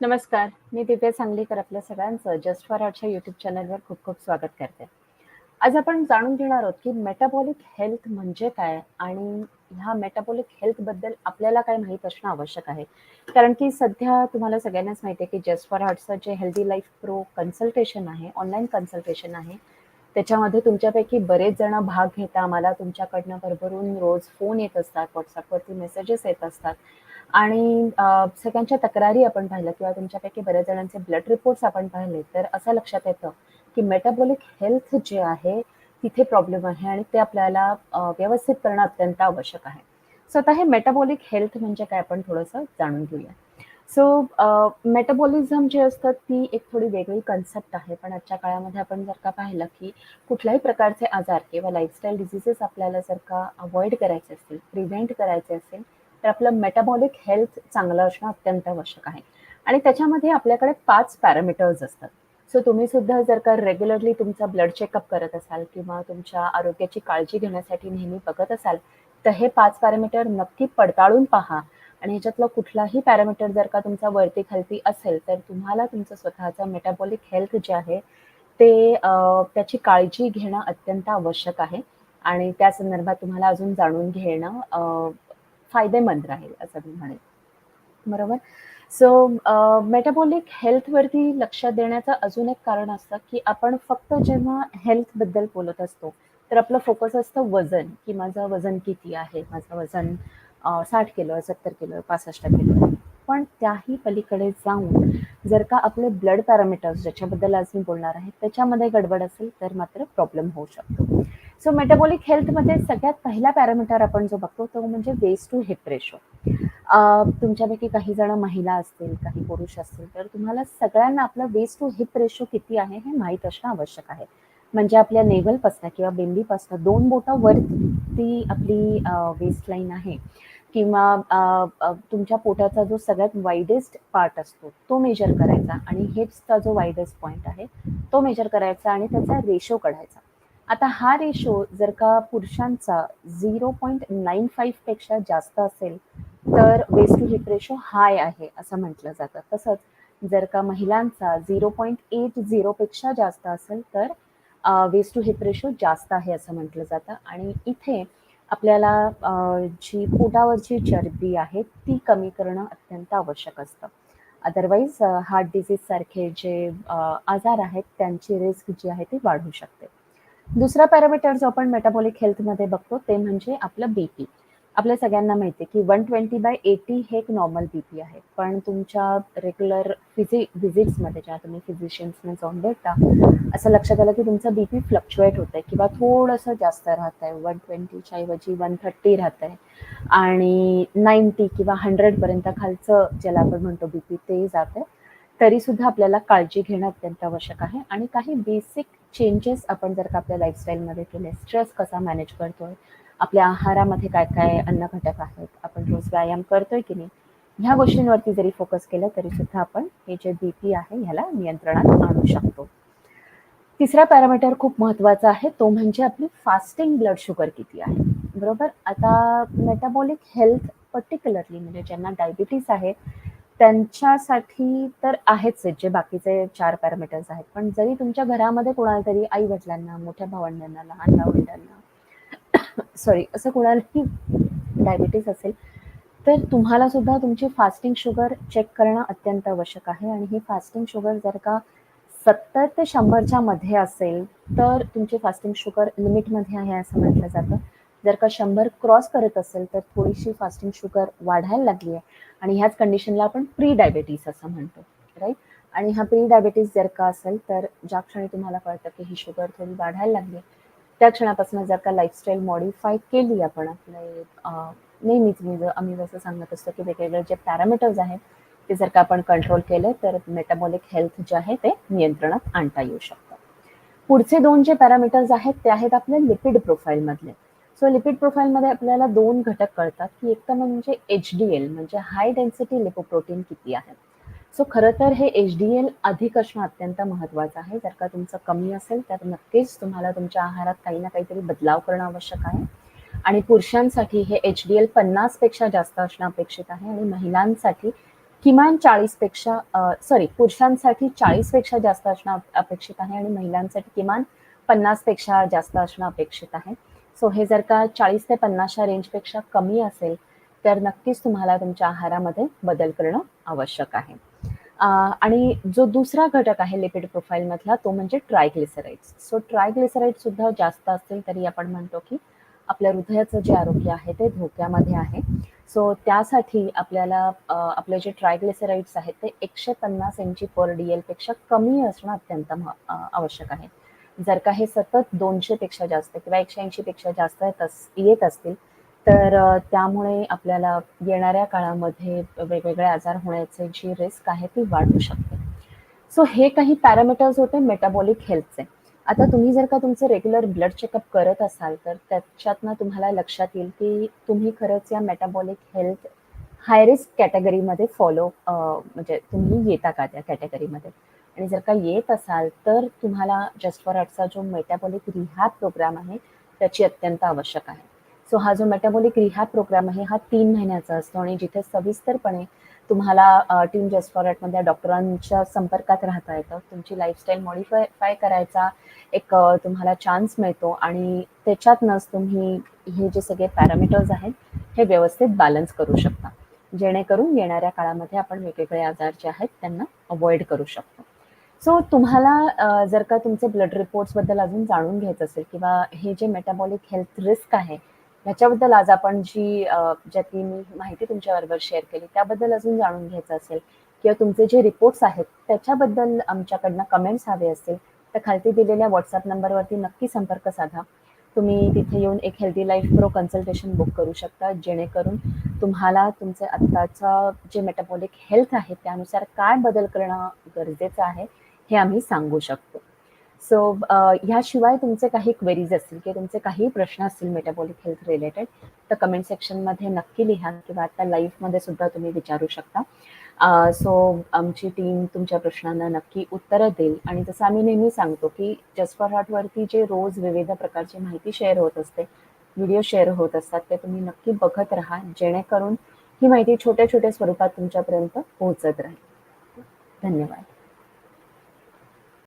नमस्कार. मी दिव्या सांगलीकर आपल्या सगळ्यांचं जस्ट फॉर आर्टच्या यूट्यूब चॅनलवर खूप खूप स्वागत करते. आज आपण जाणून घेणार आहोत, की मेटाबॉलिक हेल्थ म्हणजे काय? आणि ह्या मेटाबॉलिक हेल्थबद्दल आपल्याला काय माहीत असणं आवश्यक आहे. कारण की सध्या तुम्हाला सगळ्यांनाच माहिती आहे, की जस्ट फॉर आर्टचं जे हेल्दी लाईफ प्रो कन्सल्टेशन आहे, ऑनलाईन कन्सल्टेशन आहे. त्याच्यामध्ये तुमच्यापैकी बरेच जण भाग घेता. मला तुमच्याकडनं भरभरून रोज फोन येत असतात, व्हॉट्सअपवरती मेसेजेस येत असतात आणि सगळ्यांच्या तक्रारी आपण पाहिल्या किंवा तुमच्यापैकी बऱ्याच जणांचे ब्लड रिपोर्ट्स आपण पाहिले, तर असं लक्षात येतं, की मेटाबॉलिक हेल्थ जे आहे, तिथे प्रॉब्लेम आहे आणि ते आपल्याला व्यवस्थित करणं अत्यंत आवश्यक आहे. सो आता हे मेटाबॉलिक हेल्थ म्हणजे काय आपण थोडंसं जाणून घेऊया. सो मेटाबॉलिझम जे असतात ती एक थोडी वेगळी कन्सेप्ट आहे. पण आजच्या काळामध्ये आपण जर का पाहिलं, की कुठल्याही प्रकारचे आजार किंवा लाईफस्टाईल डिझिजेस आपल्याला जर का अवॉइड करायचे असतील, प्रिव्हेंट करायचे असेल, तर आपलं मेटाबॉलिक हेल्थ चांगलं असणं अत्यंत आवश्यक आहे. आणि त्याच्यामध्ये आपल्याकडे पाच पॅरामीटर्स असतात. सो तुम्ही सुद्धा जर का रेग्युलरली तुमचा ब्लड चेकअप करत असाल किंवा तुमच्या आरोग्याची काळजी घेण्यासाठी नेहमी बघत असाल, तर हे पाच पॅरामीटर नक्की पडताळून पहा आणि ह्याच्यातला कुठलाही पॅरामीटर जर का तुमचा वरती-खालती असेल, तर तुम्हाला तुमचं स्वतःचं मेटाबॉलिक हेल्थ जे आहे, ते त्याची काळजी घेणं अत्यंत आवश्यक आहे आणि त्या संदर्भात तुम्हाला अजून जाणून घेणं फायदेमंद राहील असं मी म्हणेन. बरोबर? सो मेटाबॉलिक हेल्थवरती लक्ष देण्याचं अजून एक कारण असतं, की आपण फक्त जेव्हा हेल्थबद्दल बोलत असतो, तर आपलं फोकस असतं वजन, की माझं वजन किती आहे? माझं वजन साठ किलो आहे, 70 किलो आहे, 65 किलो आहे. पण त्याही पलीकडे जाऊन जर का आपले ब्लड पॅरामीटर्स ज्याच्याबद्दल आज मी बोलणार आहे, त्याच्यामध्ये गडबड असेल, तर मात्र प्रॉब्लेम होऊ शकतो. सो मेटाबॉलिक हेल्थमध्ये सगळ्यात पहिला पॅरामीटर आपण जो बघतो, तो म्हणजे वेस्ट टू हिप रेशो. तुमच्यापैकी काही जण महिला असतील, काही पुरुष असतील, तर तुम्हाला सगळ्यांना आपलं वेस्ट टू हिप रेशो किती आहे, हे माहीत असणं आवश्यक आहे. म्हणजे आपल्या नेव्हलपासनं किंवा बेंबीपासनं दोन बोटं वरती आपली वेस्ट लाईन आहे किंवा तुमच्या पोटाचा जो सगळ्यात वाईडेस्ट पार्ट असतो, तो मेजर करायचा आणि हिप्सचा जो वाईडेस्ट पॉईंट आहे, तो मेजर करायचा आणि त्याचा रेशो काढायचा. आता हा रेशो जर का पुरुषांचा 0.95 पेक्षा जास्त असेल, तर waist to hip ratio high आहे असं म्हटलं जातं. तसंच जर का महिलांचा झिरो पॉईंट एट झिरोपेक्षा जास्त असेल, तर वेस्ट टू हिप रेशो जास्त आहे असं म्हटलं जातं आणि इथे आपल्याला जी पोटावरची चरबी आहे, ती कमी करणं अत्यंत आवश्यक असतं. अदरवाईज हार्ट डिझीजसारखे जे आजार आहेत, त्यांची रिस्क जी आहे ती वाढू शकते. दुसरा पॅरामीटर जो आपण मेटाबॉलिक हेल्थमध्ये बघतो, ते म्हणजे आपलं बीपी. आपल्या सगळ्यांना माहिती आहे, की 120/80 हे एक नॉर्मल बीपी आहे. पण तुमच्या रेग्युलर फिजि व्हिजिट्समध्ये जेव्हा तुम्ही फिजिशियन्सना जाऊन भेटता, असं लक्षात आलं, की तुमचं बीपी फ्लक्च्युएट होतंय किंवा थोडंसं जास्त राहतंय. 120च्या ऐवजी 130 राहतंय आणि 90 किंवा हंड्रेडपर्यंत खालचं ज्याला आपण म्हणतो बीपी ते जात आहे तरीसुद्धा आपल्याला काळजी घेणं अत्यंत आवश्यक आहे आणि काही बेसिक चेंजेस आपण जर का आपल्या लाईफस्टाईलमध्ये केले, स्ट्रेस कसा मॅनेज करतोय, आपल्या आहारामध्ये काय-काय अन्न घटक आहेत, आपण रोज व्यायाम करतोय की नाही, ह्या गोष्टींवरती जरी फोकस केलं, तरी सुद्धा आपण हे जे बीपी आहे, ह्याला नियंत्रणात आणू शकतो. तिसरा पॅरामीटर खूप महत्त्वाचा आहे, तो म्हणजे आपली फास्टिंग ब्लड शुगर किती आहे, बरोबर? आता मेटाबॉलिक हेल्थ पर्टिक्युलरली म्हणजे ज्यांना डायबिटीस आहे, त्यांच्यासाठी तर आहेच जे बाकीचे चार पॅरामीटर्स आहेत. पण जरी तुमच्या घरामध्ये कोणाला तरी आई-वडिलांना, मोठ्या भावंडांना, लहान भावंडांना सॉरी असं कोणालाही डायबिटीज असेल, तर तुम्हाला सुद्धा तुमची फास्टिंग शुगर चेक करणं अत्यंत आवश्यक आहे. आणि ही फास्टिंग शुगर जर का 70 ते 100च्या मध्ये असेल, तर तुमची फास्टिंग शुगर लिमिटमध्ये आहे असं म्हटलं जातं. जर का शंभर क्रॉस करत असेल, तर थोडीशी फास्टिंग शुगर वाढायला लागली आहे. आणि ह्याच कंडिशनला आपण प्री डायबिटीज असं म्हणतो, राईट आणि हा प्री डायबिटीज जर का असेल, तर ज्या क्षणी तुम्हाला कळतं, की ही शुगर थोडी वाढायला लागली आहे, त्या क्षणापासून जर का लाईफस्टाईल मॉडिफाय केली आपण आपले नेहमीच मी जर आम्ही जसं सांगत असतो, की वेगवेगळे जे पॅरामीटर्स आहेत, ते जर का आपण कंट्रोल केले, तर मेटाबॉलिक हेल्थ जे आहे, ते नियंत्रणात आणता येऊ शकतं. पुढचे दोन जे पॅरामीटर्स आहेत, ते आहेत आपल्या लिपिड प्रोफाईलमधले सो लिपिड प्रोफाईलमध्ये आपल्याला दोन घटक कळतात, की एक तर म्हणजे एच डी एल म्हणजे हाय डेन्सिटी लिपोप्रोटीन किती आहे. सो खरं तर हे एचडीएल अधिक असणं अत्यंत महत्त्वाचं आहे. जर का तुमचं कमी असेल, तर नक्कीच तुम्हाला तुमच्या आहारात काही ना काहीतरी बदलाव करणं आवश्यक आहे. आणि पुरुषांसाठी हे एचडीएल 50 पेक्षा जास्त असणं अपेक्षित आहे आणि महिलांसाठी किमान चाळीसपेक्षा सॉरी पुरुषांसाठी 40 पेक्षा जास्त असणं अपेक्षित आहे आणि महिलांसाठी किमान 50 पेक्षा जास्त असणं अपेक्षित आहे. सो हे जर का 40 ते पन्नासच्या रेंजपेक्षा कमी असेल, तर नक्कीच तुम्हाला तुमच्या आहारामध्ये बदल करणं आवश्यक आहे. आणि जो दुसरा घटक आहे लिपिड प्रोफाईलमधला तो म्हणजे ट्रायग्लिसराइड्स. सो ट्रायग्लिसराइड सुद्धा जास्त असतील तरी आपण म्हणतो की आपल्या हृदयाचं जे आरोग्य आहे ते धोक्यामध्ये आहे. सो त्यासाठी आपल्याला आपले जे ट्रायग्लिसराइड्स आहेत ते एकशे पन्नास इंची पर डी पेक्षा कमी असणं अत्यंत आवश्यक आहे. जर का हे सतत 200 पेक्षा जास्त किंवा 180 पेक्षा जास्त येत असतील, तर त्यामुळे आपल्याला येणाऱ्या काळामध्ये वेगवेगळे आजार होण्याचे जी रिस्क आहे ती वाढू शकते. सो हे काही पॅरामीटर्स होते मेटाबॉलिक हेल्थचे. आता तुम्ही जर का तुमचं रेग्युलर ब्लड चेकअप करत असाल, तर त्याच्यातनं तुम्हाला लक्षात येईल की तुम्ही खरंच या मेटाबॉलिक हेल्थ हाय रिस्क कॅटेगरीमध्ये फॉलो म्हणजे तुम्ही येता का त्या कॅटेगरीमध्ये? आणि जर का येत असाल, तर तुम्हाला जस्ट फॉर आर्टचा जो मेटाबॉलिक रिहॅब प्रोग्राम आहे, त्याची अत्यंत आवश्यक आहे. सो हा जो मेटाबॉलिक रिहॅब प्रोग्राम आहे, हा तीन महिन्याचा असतो आणि जिथे सविस्तरपणे तुम्हाला टीम जस्ट फॉर हार्टमधल्या डॉक्टरांच्या संपर्कात राहता येतं. तुमची लाईफस्टाईल मॉडिफाय करायचा एक तुम्हाला चान्स मिळतो आणि त्याच्यातनंच तुम्ही हे जे सगळे पॅरामीटर्स आहेत, हे व्यवस्थित बॅलन्स करू शकता. जेणेकरून येणाऱ्या काळामध्ये आपण वेगवेगळे आजार जे आहेत त्यांना अवॉइड करू शकतो. सो तुम्हाला जर का तुमचे ब्लड रिपोर्ट्सबद्दल अजून जाणून घ्यायचं असेल किंवा हे जे मेटाबॉलिक हेल्थ रिस्क आहे, ह्याच्याबद्दल आज आपण जी ज्याची मी माहिती तुमच्याबरोबर शेअर केली, त्याबद्दल अजून जाणून घ्यायचं असेल किंवा तुमचे जे रिपोर्ट्स आहेत, त्याच्याबद्दल आमच्याकडनं कमेंट्स हवे असतील, तर खालती दिलेल्या व्हॉट्सअप नंबरवरती नक्की संपर्क साधा. तुम्ही तिथे येऊन एक healthy life pro consultation book करू शकता, जेणेकरून तुम्हाला तुमचे आत्ताचं जे मेटाबॉलिक हेल्थ आहे, त्यानुसार काय बदल करणं गरजेचं आहे, हे आम्ही सांगू शकतो. सो uh, ह्याशिवाय तुमचे काही क्वेरीज असतील किंवा तुमचे काही प्रश्न असतील मेटाबॉलिक हेल्थ रिलेटेड, तर कमेंट सेक्शनमध्ये नक्की लिहा किंवा आता लाईव्हमध्ये सुद्धा तुम्ही विचारू शकता. Uh, सो आमची टीम तुमच्या प्रश्नांना नक्की उत्तरं देईल आणि जसं आम्ही नेहमी सांगतो, की जस्ट फॉर हॉटवरती जे रोज विविध प्रकारची माहिती शेअर होत असते, व्हिडिओ शेअर होत असतात, ते तुम्ही नक्की बघत राहा, जेणेकरून ही माहिती छोट्या-छोट्या स्वरूपात तुमच्यापर्यंत पोहोचत राहील. धन्यवाद.